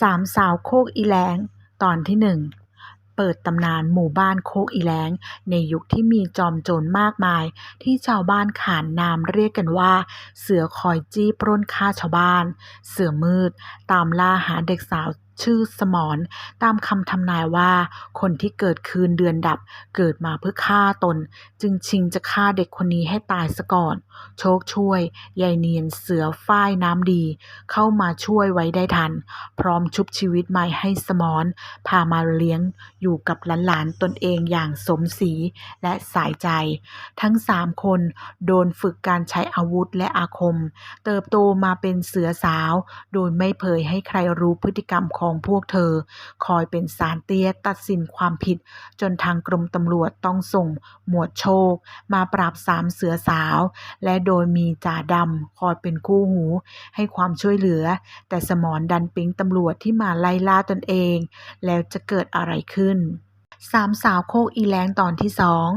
สามสาวโคกอีแลง ตอนที่หนึ่ง เปิดตำนานหมู่บ้านโคกอีแลง ในยุคที่มีจอมโจรมากมาย ที่ชาวบ้านขานนามเรียกกันว่า เสือคอยจี้ปล้นฆ่าชาวบ้าน เสือมืด ตามล่าหาเด็กสาว ชื่อสมรตามคำทำนายว่า คนที่เกิดคืนเดือนดับ เกิดมาเพื่อฆ่าตน จึงชิงจะฆ่าเด็กคนนี้ให้ตายซะก่อน โชคช่วยยายเนียนเสือฝ้ายน้ำดี เข้ามาช่วยไว้ได้ทัน พร้อมชุบชีวิตใหม่ให้สมรพามาเลี้ยงอยู่กับหลานๆตนเองอย่างสมศรีและสายใจ ทั้งสามคนโดนฝึกการใช้อาวุธและอาคม เติบโตมาเป็นเสือสาว โดยไม่เผยให้ใครรู้พฤติกรรมของของพวกเธอ คอยเป็นสารเตี้ยตัดสินความผิด จนทางกรมตำรวจต้องส่งหมวดโชค มาปราบสามเสือสาว และโดยมีจ่าดำคอยเป็นคู่หู ให้ความช่วยเหลือ แต่สมรดันปิ๊งตำรวจที่มาไล่ล่าตนเอง แล้วจะเกิดอะไรขึ้นสามสาวโคกอีแรงตอนที่สอง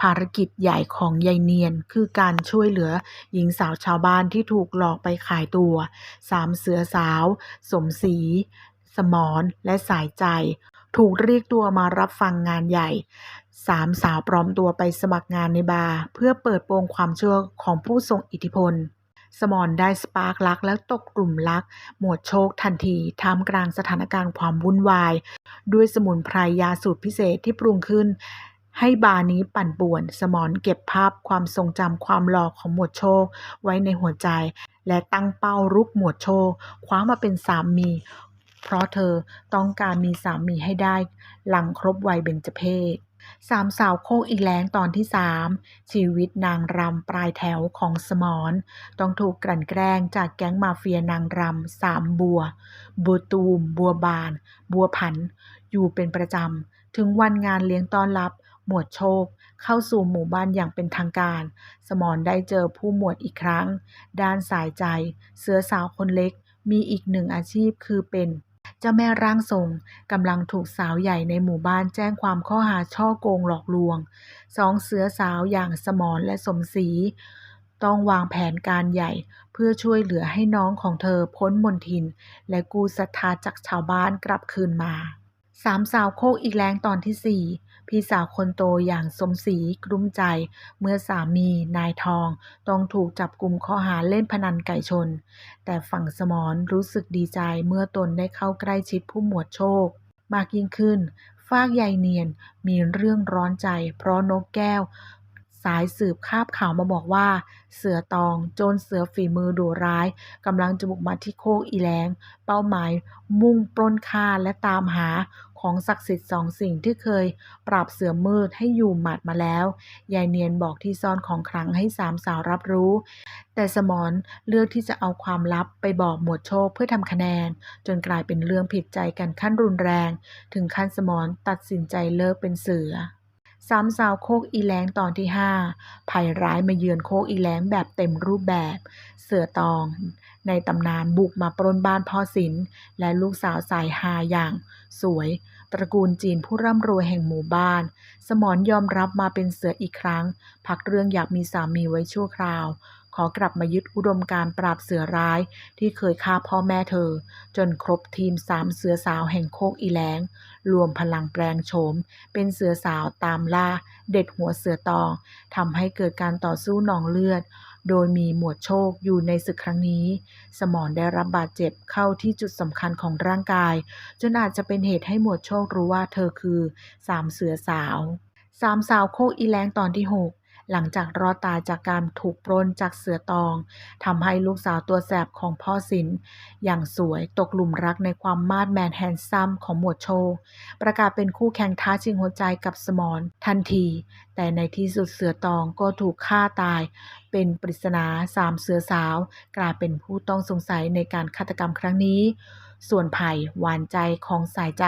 ภารกิจใหญ่ของยายเนียน คือการช่วยเหลือหญิงสาวชาวบ้านที่ถูกหลอกไปขายตัว สามเสือสาว สมศรี สมร และสายใจ ถูกเรียกตัวมารับฟังงานใหญ่สามสาวปลอมตัวไปสมัครงานในบาร์เพื่อเปิดโปงความเชื่อของผู้ทรงอิทธิพล สมรได้สปาร์กลักแล้วตกกลุ่มรัก หมวดโชคทันทีท่ามกลางสถานการณ์ความวุ่นวาย ด้วยสมุนไพรยาสูตรพิเศษที่ปรุงขึ้น ให้บาร์นี้ปั่นป่วน สมรเก็บภาพความทรงจำความหลอกของหมวดโชคไว้ในหัวใจ และตั้งเป้ารุกหมวดโชคคว้ามาเป็นสามี เพราะเธอต้องการมีสามีให้ได้ หลังครบวัยเบญจเพศสามสาวโคกอีแลงตอนที่สามชีวิตนางรำปลายแถวของสมรต้องถูกกลั่นแกล้งจากแก๊งมาเฟียนางรำสามบัว บัวตูม บัวบาน บัวผัน อยู่เป็นประจำ ถึงวันงานเลี้ยงต้อนรับ หมวดโชค เข้าสู่หมู่บ้านอย่างเป็นทางการ สมรได้เจอผู้หมวดอีกครั้ง ด้านสายใจ เสือสาวคนเล็กมีอีกหนึ่งอาชีพคือเป็น เจ้าแม่ร่างทรงกำลังถูกสาวใหญ่ในหมู่บ้านแจ้งความข้อหาช่อโกงหลอกลวง สองเสือสาวอย่างสมรและสมศรีต้องวางแผนการใหญ่เพื่อช่วยเหลือให้น้องของเธอพ้นมนทิน และกู้ศรัทธาจากชาวบ้านกลับคืนมา สามสาวโคกอีกแรงตอนที่สี่ พี่สาวคนโตอย่างสมศรีกลุ้มใจ เมื่อสามีนายทอง ต้องถูกจับกลุ่มข้อหาเล่นพนันไก่ชน แต่ฝั่งสมรรู้สึกดีใจเมื่อตนได้เข้าใกล้ชิดผู้หมวดโชค มากยิ่งขึ้น ฟากใยเนียนมีเรื่องร้อนใจ เพราะนกแก้ว สายสืบคาบข่าวมาบอกว่า เสือตองโจรเสือฝีมือดุร้ายกำลังจะบุกมาที่โคกอีแลง เป้าหมายมุ่งปล้นฆ่าและตามหาของศักดิ์สิทธิ์สองสิ่งที่เคย ปราบเสือมืดให้อยู่หมัดมาแล้ว ยายเนียนบอกที่ซ่อนของขลังให้สามสาวรับรู้ แต่สมรเลือกที่จะเอาความลับไปบอกหมวดโชคเพื่อทำคะแนน จนกลายเป็นเรื่องผิดใจกันขั้นรุนแรง ถึงขั้นสมรตัดสินใจเลิกเป็นเสือ สามสาวโคกอีแลงตอนที่ห้าภัยร้ายมาเยือนโคกอีแลงแบบเต็มรูปแบบ เสือตอง ในตำนานบุกมาปล้นบ้านพ่อศิลป์และลูกสาวสายฮาอย่าง สวย ตระกูลจีนผู้ร่ำรวยแห่งหมู่บ้าน สมรยอมรับมาเป็นเสืออีกครั้ง พักเรื่องอยากมีสามีไว้ชั่วคราว ขอกลับมายึดอุดมการปราบเสือร้าย ที่เคยฆ่าพ่อแม่เธอ จนครบทีมสามเสือสาวแห่งโคกอีแล้ง รวมพลังแปลงโฉม เป็นเสือสาวตามล่า เด็ดหัวเสือตองทำให้เกิดการต่อสู้หนองเลือด โดยมีหมวดโชคอยู่ในศึกครั้งนี้ สมอนได้รับบาดเจ็บเข้าที่จุดสำคัญของร่างกาย จนอาจจะเป็นเหตุให้หมวดโชครู้ว่าเธอคือสามเสือสาวสามสาวโคกอีแรงตอนที่หก หลังจากรอดตายจากการถูกปล้นจากเสือตองทำให้ลูกสาวตัวแสบของพ่อสินอย่างสวยตกหลุมรักในความมาดแมนแฮนซัมของหมวดโช ประกาศเป็นคู่แข่งท้าชิงหัวใจกับสมรทันที แต่ในที่สุดเสือตองก็ถูกฆ่าตาย เป็นปริศนาสามเสือสาว กลายเป็นผู้ต้องสงสัยในการฆาตกรรมครั้งนี้ส่วนไผ่หวานใจของสายใจ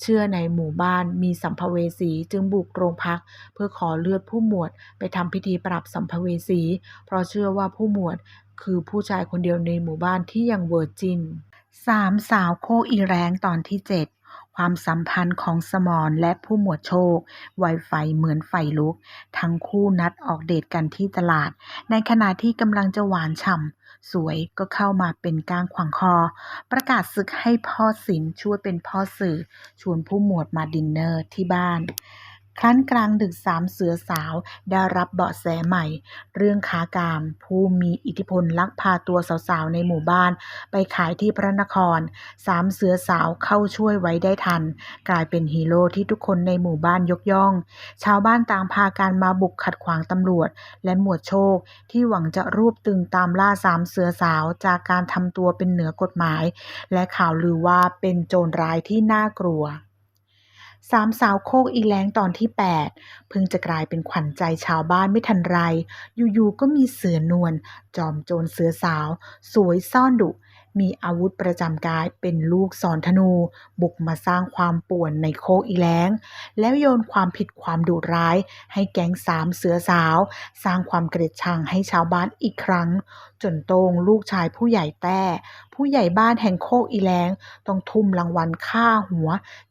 เชื่อในหมู่บ้านมีสัมภเวสีจึงบุกโรงพัก เพื่อขอเลือดผู้หมวดไปทำพิธีปราบสัมภเวสี เพราะเชื่อว่าผู้หมวดคือผู้ชายคนเดียวในหมู่บ้านที่ยังเวอร์จินสามสาวโคอีแรงตอนที่เจ็ดความสัมพันธ์ของสมรและผู้หมวดโชคไวไฟเหมือนไฟลุก ทั้งคู่นัดออกเดทกันที่ตลาด ในขณะที่กำลังจะหวานฉ่ำ สวยก็เข้ามาเป็นก้างขวางคอ ประกาศศึกให้พ่อสินช่วยเป็นพ่อสื่อ ชวนผู้หมวดมาดินเนอร์ที่บ้าน ครั้นกลางดึกสามเสือสาวได้รับเบาะแสใหม่ เรื่องค้ากาม ผู้มีอิทธิพลลักพาตัวสาวๆในหมู่บ้าน ไปขายที่พระนคร สามเสือสาวเข้าช่วยไว้ได้ทัน กลายเป็นฮีโร่ที่ทุกคนในหมู่บ้านยกย่อง ชาวบ้านต่างพากันมาบุกขัดขวางตำรวจ และหมวดโชคที่หวังจะรูปตึงตามล่าสามเสือสาวจากการทำตัวเป็นเหนือกฎหมาย และข่าวลือว่าเป็นโจรร้ายที่น่ากลัว สามสาวโคกอีแรงตอนที่ 8 เพิ่งจะกลายเป็นขวัญใจชาวบ้านไม่ทันไร อยู่ๆก็มีเสือนวลจอมโจรเสือสาว สวยซ่อนดุ มีอาวุธประจำกายเป็นลูกศรธนู บุกมาสร้างความป่วนในโคกอีแล้งแล้วโยนความผิดความดุร้าย ให้แก๊งสามเสือสาว สร้างความเกลียดชังให้ชาวบ้านอีกครั้ง จนโตงลูกชายผู้ใหญ่แต้ ผู้ใหญ่บ้านแห่งโคกอีแล้งต้องทุ่มรางวัลค่าหัว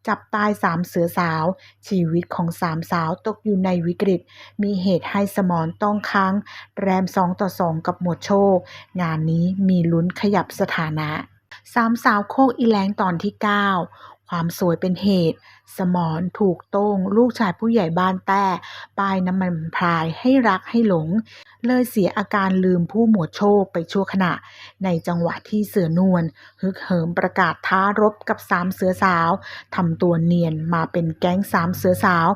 จับตายสามเสือสาว ชีวิตของสามสาวตกอยู่ในวิกฤต มีเหตุให้สมรต้องค้าง แรมสองต่อสองกับหมวดโชค งานนี้มีลุ้นขยับสถานะสามสาวโคกอีแลงตอนที่ 9 ความสวยเป็นเหตุ สมรถูกโต้ง ลูกชายผู้ใหญ่บ้านแต้ป้ายน้ำมันพรายให้รักให้หลง เลยเสียอาการลืมผู้หมวดโชคไปชั่วขณะ ในจังหวะที่เสือนวลฮึกเหิมประกาศท้ารบกับสามเสือสาวทำตัวเนียนมาเป็นแก๊งสามเสือสาว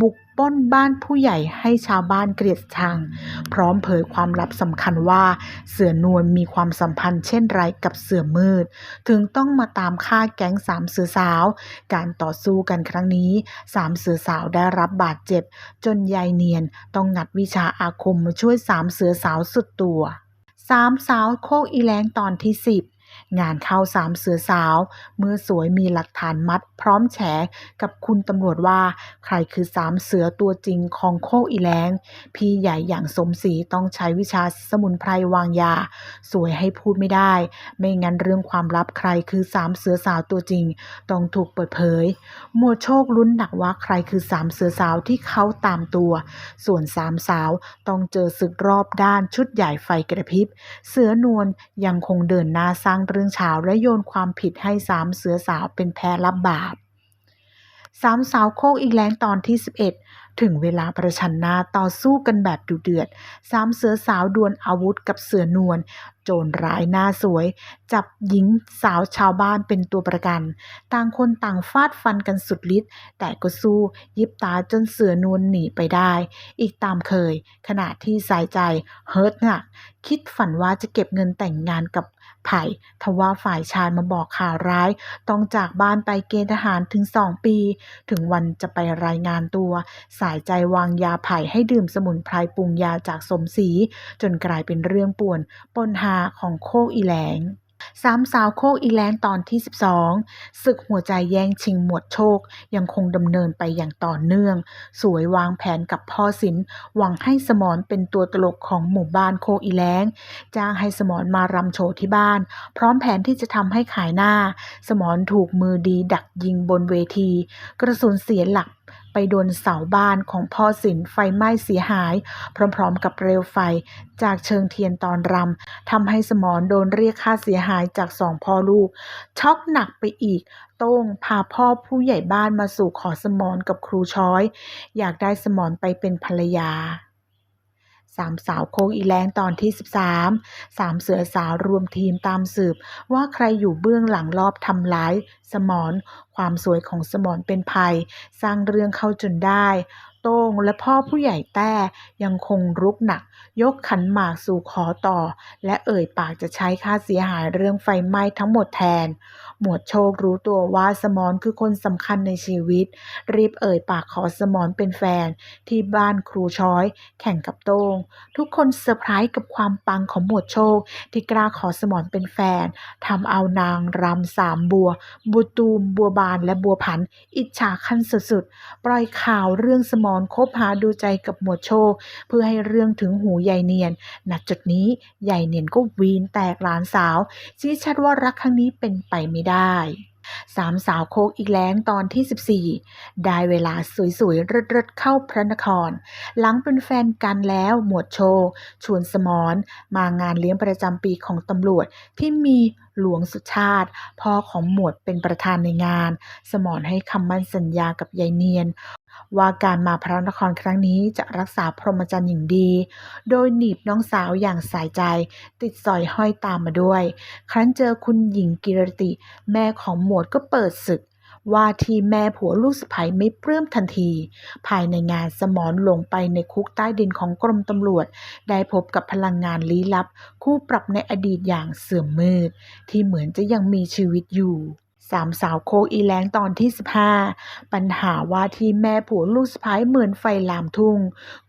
บุกปล้นบ้านผู้ใหญ่ให้ชาวบ้านเกลียดชัง พร้อมเผยความลับสำคัญว่าเสือนวลมีความสัมพันธ์เช่นไรกับเสือมืด ถึงต้องมาตามฆ่าแก๊งสามเสือสาว การต่อสู้กันครั้งนี้สามเสือสาวได้รับบาดเจ็บ จนยายเนียนต้องงัดวิชาอาคมมาช่วยสามเสือสาวสุดตัวสามสาวโคกอีแรงตอนที่สิบ งานเข้าสามเสือสาว เมื่อสวยมีหลักฐานมัดพร้อมแฉกับคุณตำรวจว่า ใครคือสามเสือตัวจริงของโคกอีแรงพี่ใหญ่อย่างสมศรีต้องใช้วิชาสมุนไพรวางยา สวยให้พูดไม่ได้ ไม่งั้นเรื่องความลับใครคือสามเสือสาวตัวจริง ต้องถูกเปิดเผยหมวโชคลุ้นหนักว่าใครคือสามเสือสาวที่เขาตามตัว ส่วนสามสาวต้องเจอศึกรอบด้านชุดใหญ่ไฟกระพริบ เสือนวลยังคงเดินหน้าสร้างเรื่องเช้าและโยนความผิดให้สามเสือสาวเป็นแพ้รับบาปสามสาวโคกอีกแรงตอนที่ 11 ถึงเวลาประชันหน้าต่อสู้กันแบบดุเดือด สามเสือสาวดวลอาวุธกับเสือนวล โจรร้ายหน้าสวย จับหญิงสาวชาวบ้านเป็นตัวประกัน ต่างคนต่างฟาดฟันกันสุดฤทธิ์แต่ก็สู้ยิบตาจนเสือนวลหนีไปได้ อีกตามเคย ขณะที่สายใจเฮิร์ตหนักคิดฝันว่าจะเก็บเงินแต่งงานกับ ไผ่ทว่าฝ่ายชายมาบอกข่าวร้าย ต้องจากบ้านไปเกณฑ์ทหารถึงสองปี ถึงวันจะไปรายงานตัว สายใจวางยาไผ่ให้ดื่มสมุนไพรปรุงยาจากสมศรีจนกลายเป็นเรื่องป่วนปนหาของโคกอีแหลง สามสาวโคกอีแลนตอนที่ 12ศึกหัวใจแย่งชิงหมวดโชค ยังคงดำเนินไปอย่างต่อเนื่อง สวยวางแผนกับพ่อสินหวังให้สมรเป็นตัวตลกของหมู่บ้านโคกอีแลงจ้างให้สมรมารำโชว์ที่บ้าน พร้อมแผนที่จะทำให้ขายหน้า สมรถูกมือดีดักยิงบนเวที กระสุนเสียหลัก ไปโดนเสาบ้านของพ่อสินไฟไหม้เสียหาย พร้อมๆกับเปลวไฟจากเชิงเทียนตอนรำทำให้สมรโดนเรียกค่าเสียหายจากสองพ่อลูก ช็อกหนักไปอีก โต้งพาพ่อผู้ใหญ่บ้านมาสู่ขอสมรกับครูช้อย อยากได้สมรไปเป็นภรรยาสามสาวโคกอีแรงตอนที่ 13 สามเสือสาวรวมทีมตามสืบ ว่าใครอยู่เบื้องหลังรอบทำร้าย สมร ความสวยของสมรเป็นภัย สร้างเรื่องเข้าจนได้ โต้งและพ่อผู้ใหญ่แต้ยังคงรุกหนัก ยกขันหมากสู่ขอต่อ และเอ่ยปากจะใช้ค่าเสียหายเรื่องไฟไหม้ทั้งหมดแทน หมวดโชครู้ตัวว่าสมรคือคนสำคัญในชีวิต รีบเอ่ยปากขอสมรเป็นแฟน ที่บ้านครูช้อย แข่งกับโต้ง ทุกคนเซอร์ไพรส์กับความปังของหมวดโชค ที่กล้าขอสมรเป็นแฟนทำเอานางรำสามบัวบัวตูมบัวบานและบัวผัน อิจฉาขั้นสุดๆ ปล่อยข่าวเรื่องสมอนคบหาดูใจกับหมวดโชค เพื่อให้เรื่องถึงหูใหญ่เนียนณจุดนี้ใหญ่เนียนก็วีนแตกหลานสาวชี้ชัดว่ารักครั้งนี้เป็นไปไม่ได้ สามสาวโคกอีแล้งตอนที่ 14 ได้เวลาสวยๆเริดๆเข้าพระนคร หลังเป็นแฟนกันแล้วหมวดโชว์ชวนสมรมางานเลี้ยงประจำปีของตำรวจที่มีหลวงสุชาติ พ่อของหมวดเป็นประธานในงาน สมรให้คำมั่นสัญญากับยายเนียน ว่าการมาพระนครครั้งนี้จะรักษาพรหมจรรย์อย่างดี โดยหนีบน้องสาวอย่างสายใจ ติดสอยห้อยตามมาด้วย ครั้นเจอคุณหญิงกิรติ แม่ของหมวดก็เปิดศึก ว่าที่แม่ผัวลูกสะใภ้ไม่ปลื้มทันที ภายในงานสมรลงไปในคุกใต้ดินของกรมตำรวจ ได้พบกับพลังงานลี้ลับ คู่ปรับในอดีตอย่างเสื่อมมืด ที่เหมือนจะยังมีชีวิตอยู่ สามสาวโคกอีแล้งตอนที่ 15 ปัญหาว่าที่แม่ผัวลูกสะพ้ายเหมือนไฟลามทุ่ง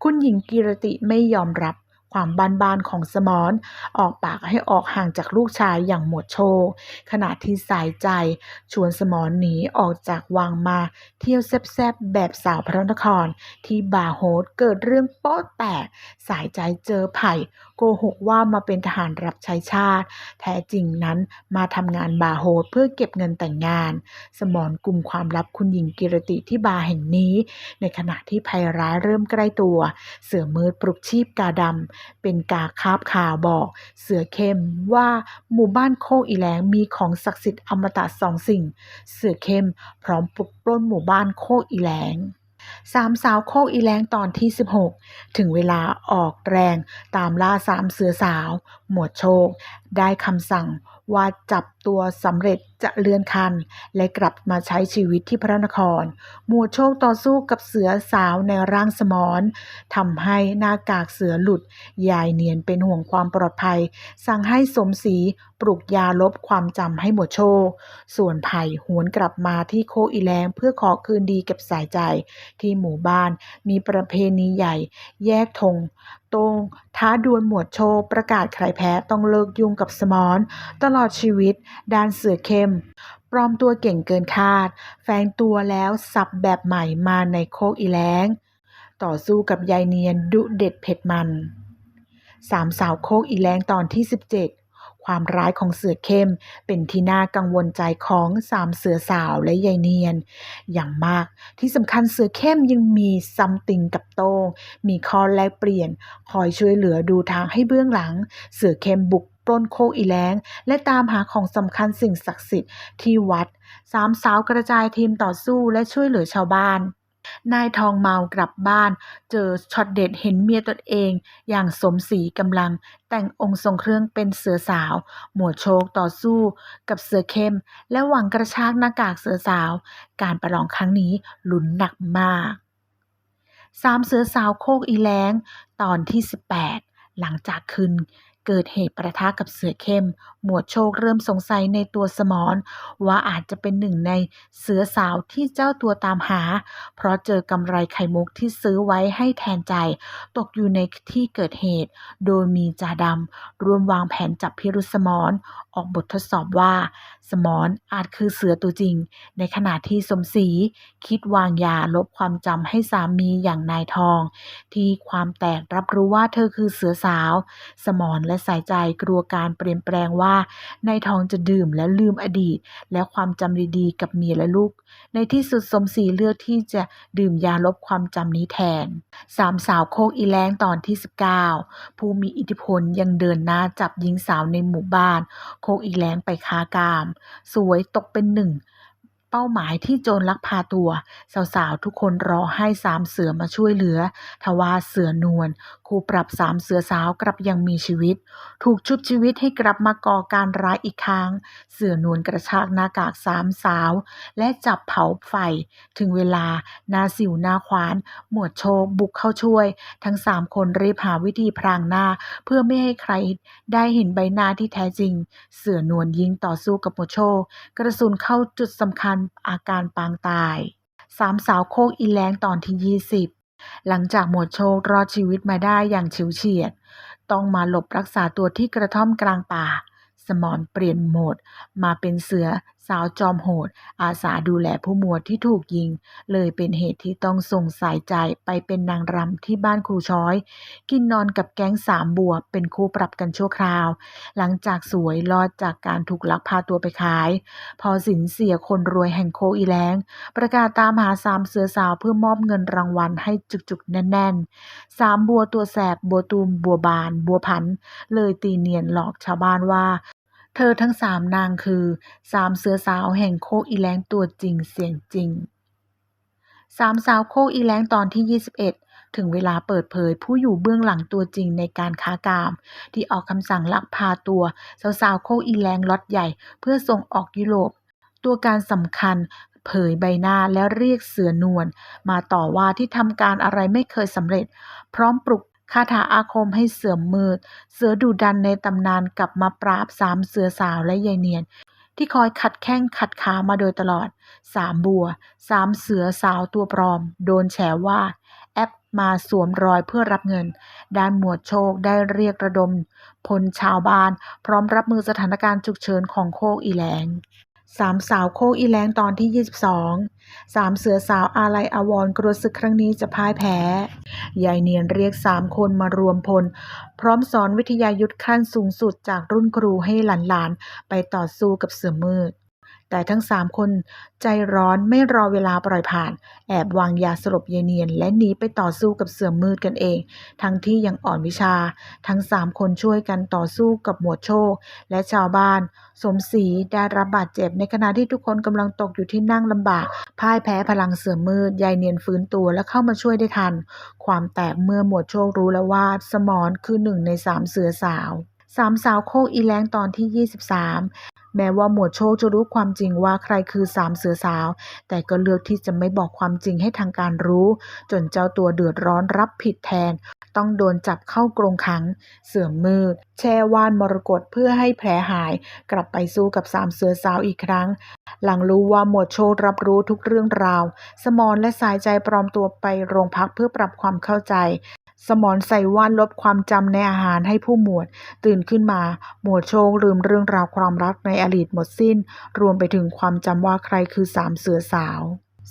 คุณหญิงกิรติไม่ยอมรับ ความบานๆของสมรออกปากให้ออกห่างจากลูกชายอย่างหมดโชว์ขณะที่สายใจ ชวนสมรหนีออกจากวังมาเที่ยวแซบๆแบบสาวพระนคร ที่บาร์โฮสเกิดเรื่องโป๊ะแตก สายใจเจอไผ่ โกหกว่ามาเป็นทหารรับใช้ชาติ แท้จริงนั้นมาทำงานบาร์โฮสเพื่อเก็บเงินแต่งงาน สมรกลุ่มความลับคุณหญิงกิรติที่บาร์แห่งนี้ ในขณะที่ภัยร้ายเริ่มใกล้ตัว เสือมืดปลุกชีพกาดำเป็นกาคาบข่าวบอก เสือเข้มว่าหมู่บ้านโคกอีแหลงมีของศักดิ์สิทธิ์อมตะสองสิ่ง เสือเข้มพร้อมปลุกปล้นหมู่บ้านโคกอีแหลงสามสาวโคกอีแลงตอนที่ 16 ถึงเวลาออกแรงตามล่าสามเสือสาว หมวดโชค ได้คำสั่ง ว่าจับตัวสำเร็จจะเลื่อนคัน และกลับมาใช้ชีวิตที่พระนคร หมวดโชคต่อสู้กับเสือสาวในร่างสมรทำให้หน้ากากเสือหลุด ยายเนียนเป็นห่วงความปลอดภัย สั่งให้สมศรีปลุกยาลบความจำให้หมวดโชค ส่วนไผ่หวนกลับมาที่โคอีแลงเพื่อขอคืนดีกับสายใจ ที่หมู่บ้านมีประเพณีใหญ่ แยกธง ต้งท้าดวลหมวดโชว์ ประกาศใครแพ้ต้องเลิกยุ่งกับสมอน ตลอดชีวิต ด้านเสือเข้ม ปลอมตัวเก่งเกินคาด แฝงตัวแล้วสับแบบใหม่มาในโคกอีแล้งต่อสู้กับยายเนียนดุเด็ดเผ็ดมันสามสาวโคกอีแล้งตอนที่ 17 ความร้ายของเสือเข้ม เป็นที่น่ากังวลใจของสามเสือสาวและยายเนียน อย่างมากที่สำคัญเสือเข้มยังมีซัมติงกับโต้งมีข้อแลกเปลี่ยน คอยช่วยเหลือดูทางให้เบื้องหลัง เสือเข้มบุกปล้นโคอีแลงและตามหาของสำคัญสิ่งศักดิ์สิทธิ์ที่วัดสามสาวกระจายทีมต่อสู้และช่วยเหลือชาวบ้าน นายทองเมากลับบ้าน เจอช็อตเด็ดเห็นเมียตนเอง อย่างสมศรีกำลัง แต่งองค์ทรงเครื่องเป็นเสือสาว หมวดโชคต่อสู้ กับเสือเข้ม และหวังกระชากหน้ากากเสือสาว การประลองครั้งนี้ลุ้นหนักมากสามเสือสาวโคกอีแล้งตอนที่ 18 หลังจากคืน เกิดเหตุประทะกับเสือเข้ม หมวดโชคเริ่มสงสัยในตัวสมอนว่าอาจจะเป็นหนึ่งในเสือสาวที่เจ้าตัวตามหา เพราะเจอกำไรไข่มุกที่ซื้อไว้ให้แทนใจ ตกอยู่ในที่เกิดเหตุ โดยมีจ่าดำร่วมวางแผนจับพิรุษสมอน ออกบททดสอบว่า สมรอาจคือเสือตัวจริง ในขณะที่สมศรีคิดวางยาลบความจำให้สามีอย่างนายทอง ที่ความแตกรับรู้ว่าเธอคือเสือสาว สมรและสายใจกลัวการเปลี่ยนแปลงว่านายทองจะดื่มและลืมอดีต และความจำดีๆ กับเมียและลูก ในที่สุดสมศรีเลือกที่จะดื่มยาลบความจำนี้แทนสามสาวโคกอีแล้งตอนที่ 19 ผู้มีอิทธิพลยังเดินหน้าจับหญิงสาวในหมู่บ้านโคกอีแล้งไปค้ากาม สวยตกเป็นหนึ่ง เป้าหมายที่โจรลักพาตัว สาวๆ ทุกคนรอให้สามเสือมาช่วยเหลือ ทว่าเสือนวลครูปรับสามเสือสาวกลับยังมีชีวิต ถูกชุบชีวิตให้กลับมาก่อการร้ายอีกครั้ง เสือนวลกระชากหน้ากากสามสาว และจับเผาไฟ ถึงเวลานาสิวนาขวาน หมวดโชคบุกเข้าช่วย ทั้งสามคนรีบหาวิธีพรางหน้า เพื่อไม่ให้ใครได้เห็นใบหน้าที่แท้จริง เสือนวลยิงต่อสู้กับหมวดโชคกระสุนเข้าจุดสำคัญอาการปางตายสามสาวโคกอีแล้งตอนที่ 20 หลังจากหมวดโชครอดชีวิตมาได้อย่างฉิวเฉียด ต้องมาหลบรักษาตัวที่กระท่อมกลางป่า สมอนเปลี่ยนโหมดมาเป็นเสือ สาวจอมโหด อาสาดูแลผู้หมวดที่ถูกยิง เลยเป็นเหตุที่ต้องส่งสายใจไปเป็นนางรำที่บ้านครูช้อย กินนอนกับแก๊งสามบัวเป็นคู่ปรับกันชั่วคราว หลังจากสวยรอดจากการถูกลักพาตัวไปขาย พอสินเสียคนรวยแห่งโคอีแลงประกาศตามหาสามเสือสาวเพื่อมอบเงินรางวัลให้จุกๆ แน่นๆ สามบัวตัวแสบบัวตูมบัวบาน บัวพันเลยตีเนียนหลอกชาวบ้านว่า เธอทั้งสามนางคือสามเสือสาวแห่งโคกอีแลงตัวจริงเสียงจริงสามสาวโคกอีแลงตอนที่ 21 ถึงเวลาเปิดเผยผู้อยู่เบื้องหลังตัวจริงในการค้ากาม ที่ออกคำสั่งลักพาตัว สาวๆโคกอีแลงล็อตใหญ่เพื่อส่งออกยุโรป ตัวการสำคัญเผยใบหน้าและเรียกเสือนวลมาต่อว่าที่ทำการอะไรไม่เคยสำเร็จ พร้อมปลุก คาถาอาคมให้เสือมืด เสือดุดันในตำนานกลับมาปราบสามเสือสาวและยายเนียน ที่คอยขัดแข้งขัดขามาโดยตลอดสามบัวสามเสือสาวตัวปลอม โดนแฉว่า แอปมาสวมรอยเพื่อรับเงิน ด้านหมวดโชคได้เรียกระดม พลชาวบ้าน พร้อมรับมือสถานการณ์ฉุกเฉินของโคกอีแลง สามสาวโคกอีแลงตอนที่ 22สามเสือสาวอาลัยอาวรกรธศึกครั้งนี้จะพ่ายแพ้ ยายเนียนเรียกสามคนมารวมพล พร้อมสอนวิทยายุทธขั้นสูงสุดจากรุ่นครูให้หลานๆ ไปต่อสู้กับเสือมืด แต่ทั้งสามคนใจร้อนไม่รอเวลาปล่อยผ่าน แอบวางยาสลบยายเนียน และหนีไปต่อสู้กับเสือมืดกันเอง ทั้งที่ยังอ่อนวิชา ทั้งสามคนช่วยกันต่อสู้กับหมวดโชค และชาวบ้าน สมศรีได้รับบาดเจ็บในขณะที่ทุกคนกำลังตกอยู่ที่นั่งลำบาก พ่ายแพ้พลังเสือมืดยายเนียนฟื้นตัวและเข้ามาช่วยได้ทัน ความแตกเมื่อหมวดโชครู้แล้วว่า สมรคือหนึ่งในสามเสือสาวสามสาวโคกอีแลงตอนที่ 23 แม้ว่าหมวดโชคจะรู้ความจริงว่าใครคือสามเสือสาว แต่ก็เลือกที่จะไม่บอกความจริงให้ทางการรู้ จนเจ้าตัวเดือดร้อนรับผิดแทน ต้องโดนจับเข้ากรงขัง เสื่อมมืด แช่ว่านมรกตเพื่อให้แผลหาย กลับไปสู้กับสามเสือสาวอีกครั้ง หลังรู้ว่าหมวดโชครับรู้ทุกเรื่องราว สมรและสายใจปลอมตัวไปโรงพักเพื่อปรับความเข้าใจ สมรใส่ว่านลบความจำในอาหารให้ผู้หมวด ตื่นขึ้นมา หมวดโชคลืมเรื่องราวความรักในอดีตหมดสิ้น รวมไปถึงความจำว่าใครคือสามเสือสาว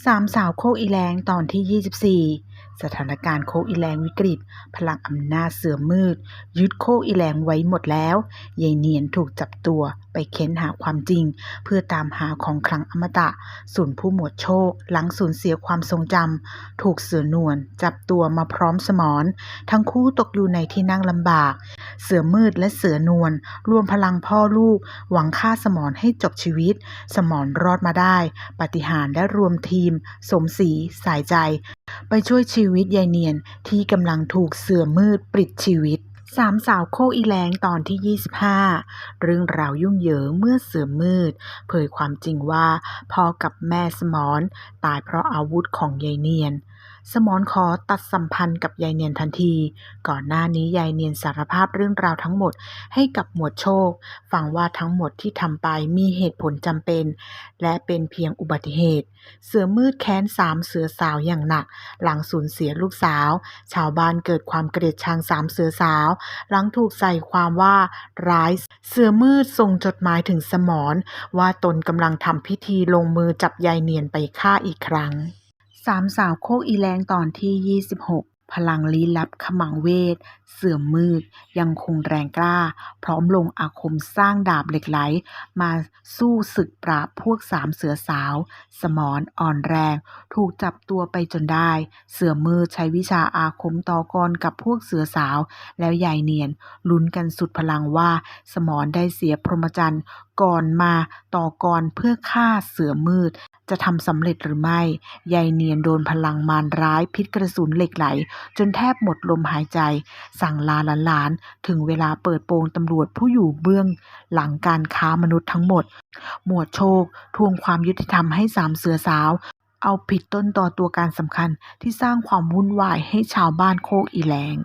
สามสาวโคกอีแลงตอนที่ 24 สถานการณ์โคกอีแลงวิกฤต พลังอำนาจเสือมืด ยึดโคกอีแลงไว้หมดแล้วยายเนียนถูกจับตัว ไปเค้นหาความจริง เพื่อตามหาของคลังอมตะส่วนผู้หมวดโชค หลังสูญเสียความทรงจำถูกเสือนวลจับตัวมาพร้อมสมรทั้งคู่ตกอยู่ในที่นั่งลำบาก เสือมืดและเสือนวลรวมพลังพ่อลูก หวังฆ่าสมรให้จบชีวิต สมรรอดมาได้ ปฏิหาริย์ได้รวมทีม สมศรีสายใจ ไปช่วยชีวิตยายเนียนที่กำลังถูกเสือมืดปลิดชีวิต สามสาวโคกอีแลงตอนที่ 25 เรื่องราวยุ่งเหยิงเมื่อเสือมืด เผยความจริงว่าพ่อกับแม่สมอนตายเพราะอาวุธของยายเนียน สมรขอตัดสัมพันธ์กับยายเนียนทันที ก่อนหน้านี้ยายเนียนสารภาพเรื่องราวทั้งหมดให้กับหมวดโชค ฟังว่าทั้งหมดที่ทำไปมีเหตุผลจำเป็น และเป็นเพียงอุบัติเหตุ เสือมืดแค้นสามเสือสาวอย่างหนัก หลังสูญเสียลูกสาว ชาวบ้านเกิดความเกลียดชังสามเสือสาว หลังถูกใส่ความว่าร้ายเสือมืดส่งจดหมายถึงสมรว่าตนกำลังทำพิธีลงมือจับยายเนียนไปฆ่าอีกครั้ง สามสาวโคกอีแรงตอนที่ 26 พลังลี้ลับขมังเวท เสื่อมมืด ยังคงแรงกล้า พร้อมลงอาคมสร้างดาบเหล็กไหล มาสู้ศึกปราบพวกสามเสือสาว สมรอ่อนแรง ถูกจับตัวไปจนได้ เสือมืดใช้วิชาอาคมต่อกรกับพวกเสือสาว แล้วยายเนียน ลุ้นกันสุดพลังว่า สมรได้เสียพรหมจรรย์ก่อนมาต่อกรเพื่อฆ่าเสือมืด จะทำสำเร็จหรือไม่ ยายเนียนโดนพลังมารร้ายพิษกระสุนเหล็กไหล จนแทบหมดลมหายใจ สั่งลาหลานๆ ถึงเวลาเปิดโปงตำรวจผู้อยู่เบื้อง หลังการค้ามนุษย์ทั้งหมด หมวดโชค ทวงความยุติธรรมให้สามเสือสาว เอาผิดต้นต่อตัวการสำคัญที่สร้างความวุ่นวายให้ชาวบ้านโคกอีแลง